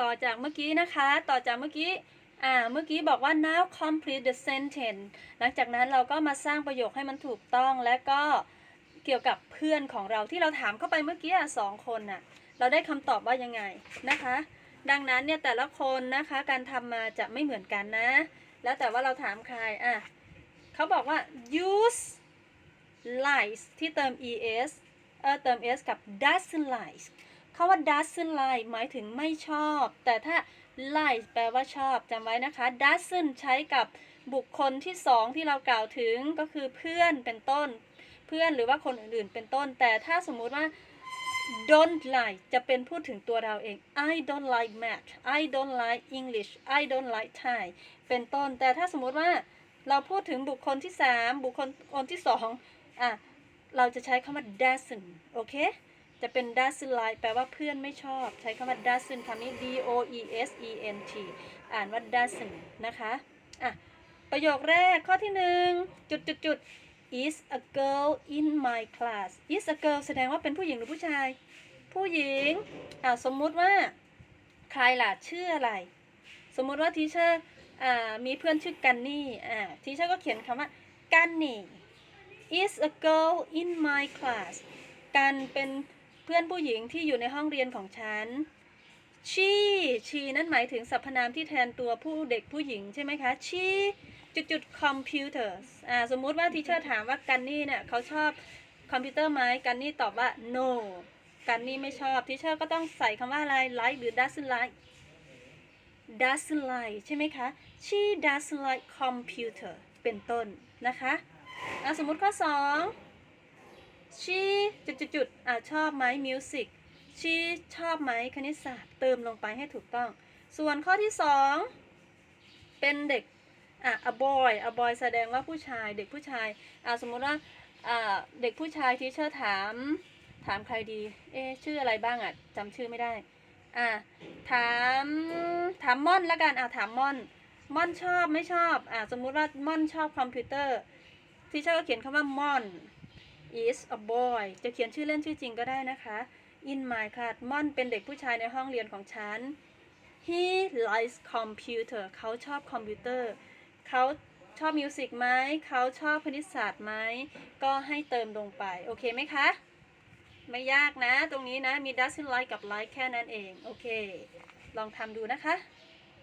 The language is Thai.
ต่อจากเมื่อกี้นะคะ ต่อจากเมื่อกี้ อ่า เมื่อกี้บอกว่า now complete the sentence หลังจากนั้นเราก็มาสร้างประโยคให้มันถูกต้องและก็เกี่ยวกับเพื่อนของเราที่เราถามเข้าไปเมื่อกี้อะสองคนน่ะ เราได้คำตอบว่ายังไงนะคะ ดังนั้นเนี่ยแต่ละคนนะคะการทำมาจะไม่เหมือนกันนะ แล้วแต่ว่าเราถามใคร อะเขาบอกว่า use likes ที่เติม es เออเติม s กับ doesn't like คาว่า doesn't like หมายถึงไม่ชอบ แต่ถ้า like แปลว่าชอบจำไว้นะคะ doesn't ใช้กับบุคคลที่สองที่เรากล่าวถึงก็คือเพื่อนเป็นต้น เพื่อนหรือว่าคนอื่นๆเป็นต้น แต่ถ้าสมมุติว่า don't like จะเป็นพูดถึงตัวเราเอง I don't like math I don't like English I don't like Thai เป็นต้น แต่ถ้าสมมุติว่าเราพูดถึงบุคคลที่สามบุคคลคนที่สองอะ เราจะใช้คำว่า doesn't โอเค จะเป็น doesn't like แปลว่าเพื่อนไม่ชอบ ใช้คำว่า doesn't คำนี้ d o e s e n t อ่านว่า doesn't นะคะอะประโยคแรกข้อที่หนึ่งจุดจุดจุด is a girl in my class is a girl แสดงว่าเป็นผู้หญิงหรือผู้ชาย ผู้หญิงอ่าสมมุติว่าใครล่ะชื่ออะไร สมมุติว่าทีเชอร์อ่ามีเพื่อนชื่อกันนี่อ่าทีเชอร์ก็เขียนคำว่ากันนี่ is a girl in my class กันเป็น พื่อนผู้หญิงที่อยู่ในห้องเรียนของฉัน she she นั่นหมายถึงสรรพนามที่แทนตัวผู้เด็กผู้หญิงใช่ไหมคะ she จุดจุด computers อ่าสมมุติว่าทีเชอร์ถามว่ากันนี่เนี่ยเขาชอบคอมพิวเตอร์ไหมกันนี่ตอบว่า no กันนี่ไม่ชอบทีเชอร์ก็ต้องใส่คำว่าอะไร like หรือ doesn't like doesn't like ใช่ไหมคะ she doesn't like computer เป็นต้นนะคะอะสมมุติข้อ 2 she จุดจุดจุดอะชอบไหม music she ชอบไหมคณิตศาสตร์เติมลงไปให้ถูกต้อง ส่วนข้อที่2เป็นเด็กอะ a boy a boy แสดงว่าผู้ชายเด็กผู้ชายอะสมมุติว่าอ่าเด็กผู้ชายทีเชอร์ถามถามใครดี เอ๊ะชื่ออะไรบ้างอะจำชื่อไม่ได้อะถามถามม่อนละกันอะถามม่อนม่อนชอบไม่ชอบอะสมมุติว่าม่อนชอบคอมพิวเตอร์ทีเชอร์ก็เขียนคำว่าม่อน is a boy จะเขียนชื่อเล่นชื่อจริงก็ได้นะคะ in my class ม่อนเป็นเด็กผู้ชายในห้องเรียนของฉัน he likes computer เขาชอบคอมพิวเตอร์ เขาชอบมิวสิกไหม เขาชอบคณิตศาสตร์ไหม ก็ให้เติมลงไป โอเคไหมคะ ไม่ยากนะ ตรงนี้นะ มี doesn't like กับ like แค่นั้นเอง โอเค ลองทำดูนะคะ